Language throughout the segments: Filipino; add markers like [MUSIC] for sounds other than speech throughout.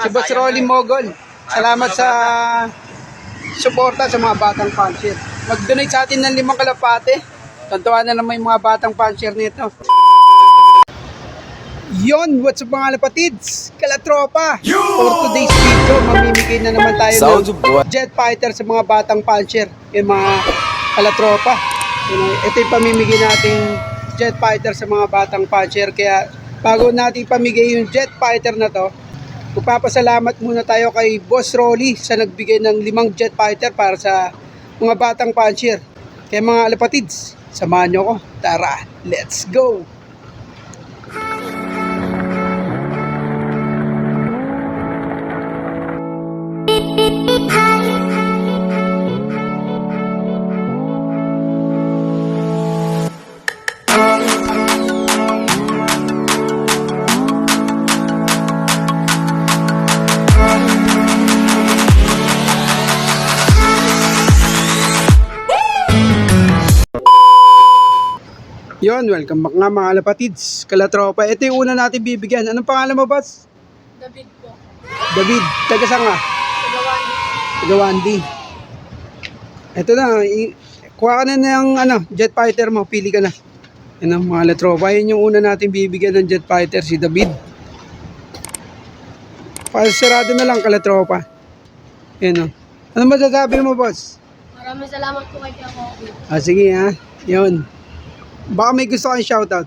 Si Boss Rolly Mogol. Salamat sa suporta sa mga batang puncher. Mag-donate sa atin ng limang kalapate. Tantuan na naman yung mga batang puncher nito. Yon, what's up mga lapatids? Kalatropa! For today's video, mamimigay na naman tayo Sounds ng jet fighter sa mga batang puncher. Yung mga kalatropa. Ito yung pamimigay nating jet fighter sa mga batang puncher. Kaya bago natin pamigay yung jet fighter na to, Magpapasalamat muna tayo kay Boss Rolly sa nagbigay ng limang jet fighter para sa mga batang puncher. Kaya mga alapatids, samahan nyo ko. Tara, let's go! Yon, welcome back nga mga alapatids, kalatropa. Ito yung una natin bibigyan. Anong pangalan mo, boss? David po. David, taga saan nga? Taga Wandi. Ito na, i- kuha ka na ng ano, jet fighter mo, pili ka na. Yan ang mga alatropa. Yan yung una natin bibigyan ng jet fighter, si David. Pasirado na lang, kalatropa. Yan o. Ano masasabi mo, boss? Maraming salamat po kay Kuya Kobe. Ah, sige ha. Yun. Baka may gusto kang shoutout.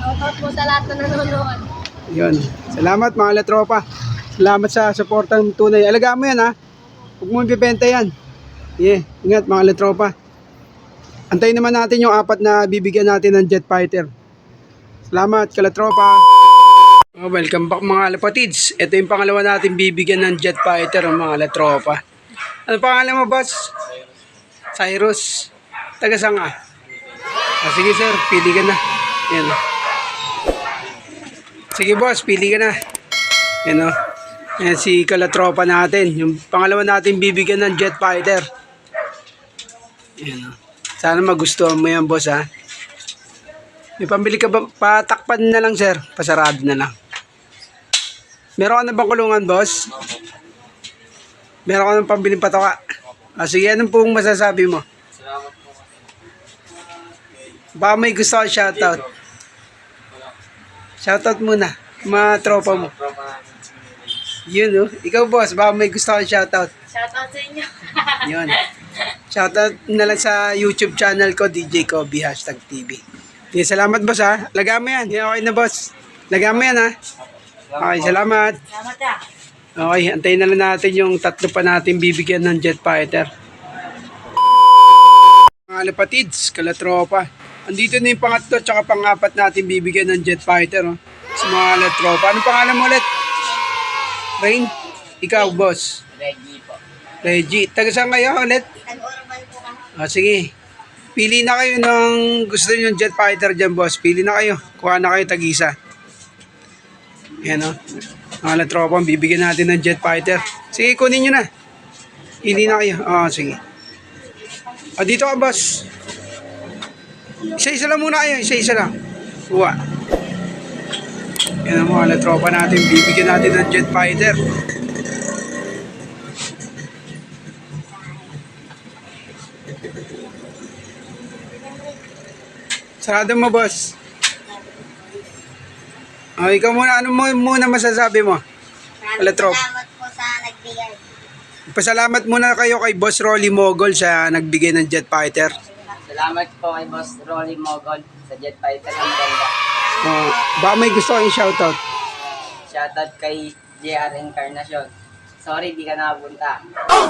Shoutout po sa lahat na nanonood. Yun. Salamat mga latropa. Salamat sa suportang tunay. Alagaan mo yan ha. Huwag mo ibibenta yan. Yeah. Ingat mga latropa. Antayin naman natin yung apat na bibigyan natin ng jet fighter. Salamat kalatropa. Oh, welcome back mga lapatids. Ito yung pangalawa natin bibigyan ng jet fighter mga latropa. Ano pangalan mo boss? Cyrus. Taga saan nga? Ah, sige sir, pili ka na. Yan. Sige boss, pili ka na. Yan o. Yan si kalatropa natin. Yung pangalawa natin bibigyan ng jet fighter. Yan o. Sana magustuhan mo yan boss ha. May pambili ka ba? Patakpan na lang sir. Pasarado na lang. Meron ka na bang kulungan boss? Meron ka ng pambiling patoka? Ah, sige, anong pong masasabi mo? Baka may gusto ka shoutout. Shoutout muna. Mga tropa mo. Yun oh. Ikaw boss, baka may gusto kang shoutout. Shoutout sa inyo. Yun. Shoutout na lang sa YouTube channel ko, DJ Kobe, hashtag TV. Okay, salamat boss ha. Lagaan mo yan. Okay na boss. Lagaan mo yan ha. Okay, salamat. Salamat ya. Okay, antayin na lang natin yung tatlo pa natin bibigyan ng jet fighter. Mga lapatids, kalatropa. Andito na yung pangatlo tsaka pangapat natin bibigyan ng jet fighter. Oh. Sa mga latropa. Anong pangalan mo ulit? Rain? Ikaw, boss. Reggie po. Reggie. Taga saan kayo ulit? Tag-Orban po kami. Ah, sige. Pili na kayo ng gusto niyo jet fighter dyan, boss. Pili na kayo. Kuha na kayo tag-isa. Yan o. Mga latropang bibigyan natin ng jet fighter. Sige, kunin nyo na. Pili na kayo. Ah, sige. Ah, dito ka, boss. Isa-isa lang muna kayo. Isa-isa lang. Kuha. Yan ang mga latropa natin. Bibigyan natin ng jet fighter. Sarado mo, boss. Ah, ikaw muna, ano mo muna masasabi mo? Wala, trop. salamat po sa nagbigay. Pasalamat muna kayo kay Boss Rolly Mogol sa nagbigay ng jet fighter. Salamat po kay Boss Rolly Mogol sa jet fighter ng ganda. Oh, baka may gusto kayong shoutout. Shoutout kay JR Encarnacion. Sorry, di ka nakapunta. Oh,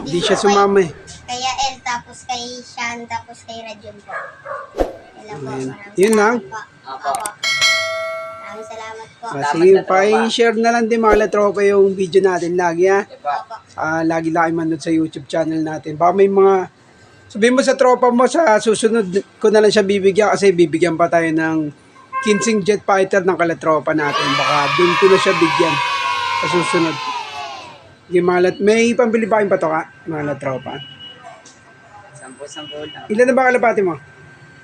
Hindi siya sumama eh. Kaya El, tapos kay Sean, tapos kay Rajon po. Lang po. Ayun. Maraming Yun lang? salamat po. Opo. Maraming salamat po. Ah, Salamat sige, tropa. pa-share na lang din mga latropa yung video natin lagi ha. Diba? Opo. Ah, lagi lang kayo manood sa YouTube channel natin. Baka may mga sabihin mo sa tropa mo sa susunod ko na lang siya bibigyan kasi bibigyan pa tayo ng 15 jet fighter ng kalatropa natin. Baka doon ko na siya bigyan sa susunod. Yung mga lat may pambili ba kayong patoka? Mga latropa. Sampu-sampu lang. Ilan na ba kalapati mo?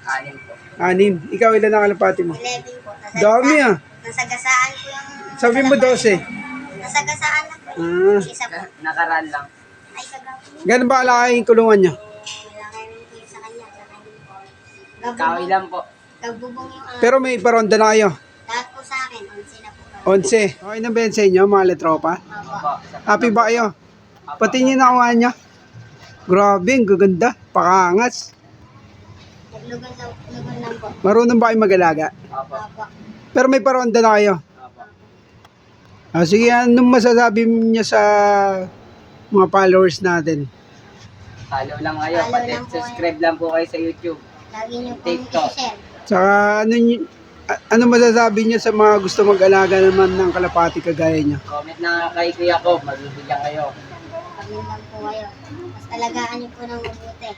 Anim po. Anim. Ikaw ilan na kalapati mo? 11 po. Nasa, Dami ah. Nasagasaan po yung... Sabi mo 12. Nasagasaan na po. Ah, Isa po. Nakaraan lang. Ay, kagabi. ganun ba kalaki yung kulungan niya? Po sa kanya. Sa kanya. Kahoy lang po. Gabubong yung ano. Pero may paronda na kayo. Lahat po sa akin. Onsi na po. 11. Okay na ba yan sa inyo, mga letropa? Opo. Happy ba kayo? Pati niyo nakuha niya. Grabe, ang gaganda. Pakangas. Naglugon lang, lugon lang po. Marunong ba kayo mag-alaga? Opo. Opo. Pero may paronda na kayo. Opo. Ah, sige, anong masasabi niya sa mga followers natin? Follow lang kayo. Follow Pati lang po subscribe lang po kayo sa YouTube. Lagi niyo po TikTok. i-share. Saka ano, niyo- a- ano masasabi niya sa mga gusto mag-alaga naman ng kalapati kagaya niya? Comment na kay Kuya ko. Magbibigyan kayo. Kami lang po kayo. Mas alagaan niyo po ng mabuti.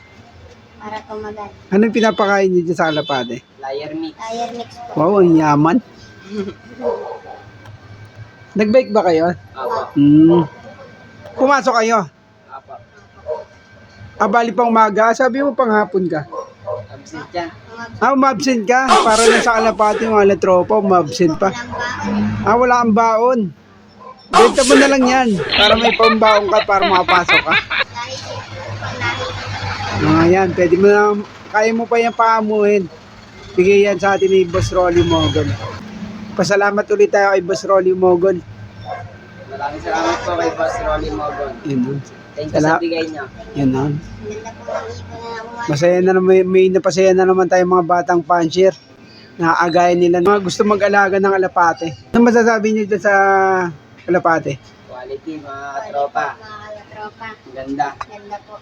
Para tumagal. Anong pinapakain niyo dyan sa kalapati? Liar mix. Tire mix po. Wow, ang yaman. [LAUGHS] Nag-bike ba kayo? Opo. Hmm. Pumasok kayo. Opo. Abali pang umaga. Sabi mo pang hapon ka. Absent. Mga Ah, umabsent ka. Para lang sa kalapati mga letropa, umabsent pa. Ah, wala kang baon. Benta mo na lang yan. Para may pambaon ka para makapasok ka. Ah, yan. Pwede mo na, kaya mo pa yan paamuhin. Bigay yan sa atin ni Boss Rolly Mogol. Pasalamat ulit tayo kay Boss Rolly Mogol. Maraming salamat po kay Boss Rolly Mogon. Yun. Thank you sa bigay ng ipon na. Masaya na naman, may napasaya na naman tayo mga batang pansier. Nakakagaya nila mga gusto mag-alaga ng alapate. Ano masasabi niyo dyan sa alapate? Quality mga katropa. Mga. Ang Ganda. Ganda po.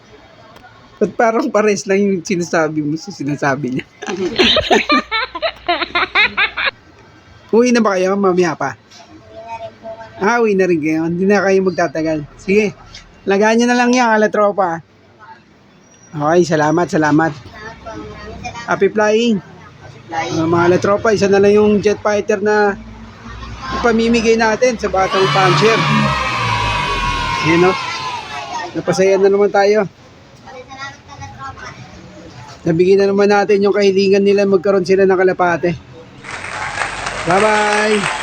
Ba't parang pares lang yung sinasabi mo sa sinasabi niya? [LAUGHS] Uwi na ba kayo? Mamaya pa. Na. Ah, uwi na rin kayo. Hindi na kayo magtatagal. Sige. Lagaan nyo na lang yan, alatropa. Okay, salamat, salamat. Happy flying. Uh, mga alatropa, isa na lang yung jet fighter na pamimigay natin sa batang puncher. Yan o. Napasaya na naman tayo. Nabigyan na naman natin yung kahilingan nila magkaroon sila ng kalapate. Bye-bye!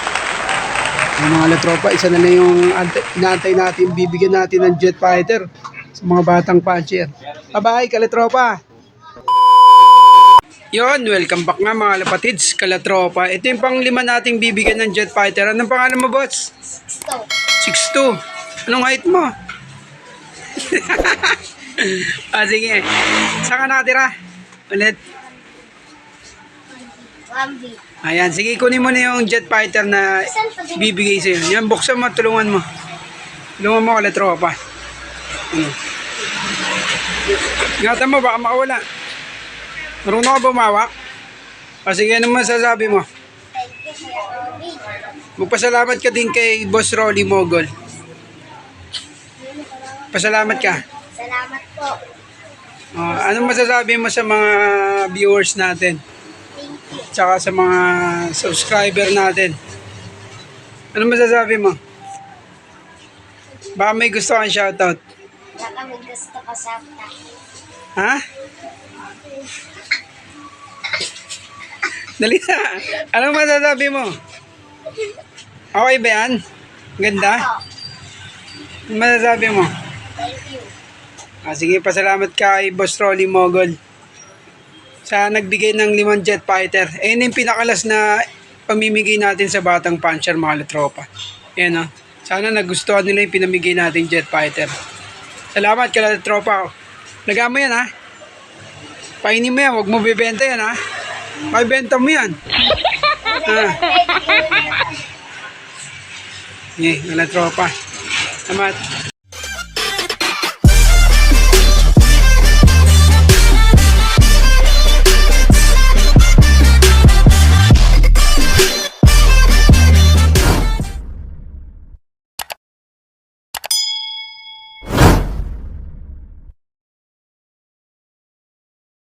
Yung mga latropa, isa na lang yung inaantay natin, bibigyan natin ng jet fighter sa mga batang puncher. Bye-bye, kalatropa! Yon, welcome back nga mga lapatids, kalatropa. Ito yung pang lima nating bibigyan ng jet fighter. Anong pangalan mo, boss? Ito. 6'2". Anong height mo? [LAUGHS] ah, sige. Saan ka nakatira? Ulit. 1B. Ayan, sige, kunin mo na yung jet fighter na bibigay sa'yo. Yan, buksan mo, tulungan mo. Tulungan mo kala tropa. Ano? Ingatan mo, baka makawala. Marunong ka bumawak? O sige, ano masasabi mo? Magpasalamat ka din kay Boss Rolly Mogol. Pasalamat ka. Salamat po. Uh, anong masasabi mo sa mga viewers natin? Tsaka sa mga subscriber natin? Anong masasabi mo? Baka may gusto kang shoutout. Baka may gusto ka sa Ha? Dali na. Anong masasabi mo? Okay ba yan? Ganda? Anong masasabi mo? Thank you. Ah, sige, pasalamat ka kay Boss Rolly Mogol sa nagbigay ng limang jet fighter. Yun yung pinakalas na pamimigay natin sa batang puncher, mga tropa. Yan, oh. Sana nagustuhan nila yung pinamigay nating jet fighter. Salamat ka, tropa. Laga mo yan, ha? Painin mo yan, huwag mo bibenta yan, ha? Pakibenta mo yan. [LAUGHS] ah. Eh, mga tropa. Salamat.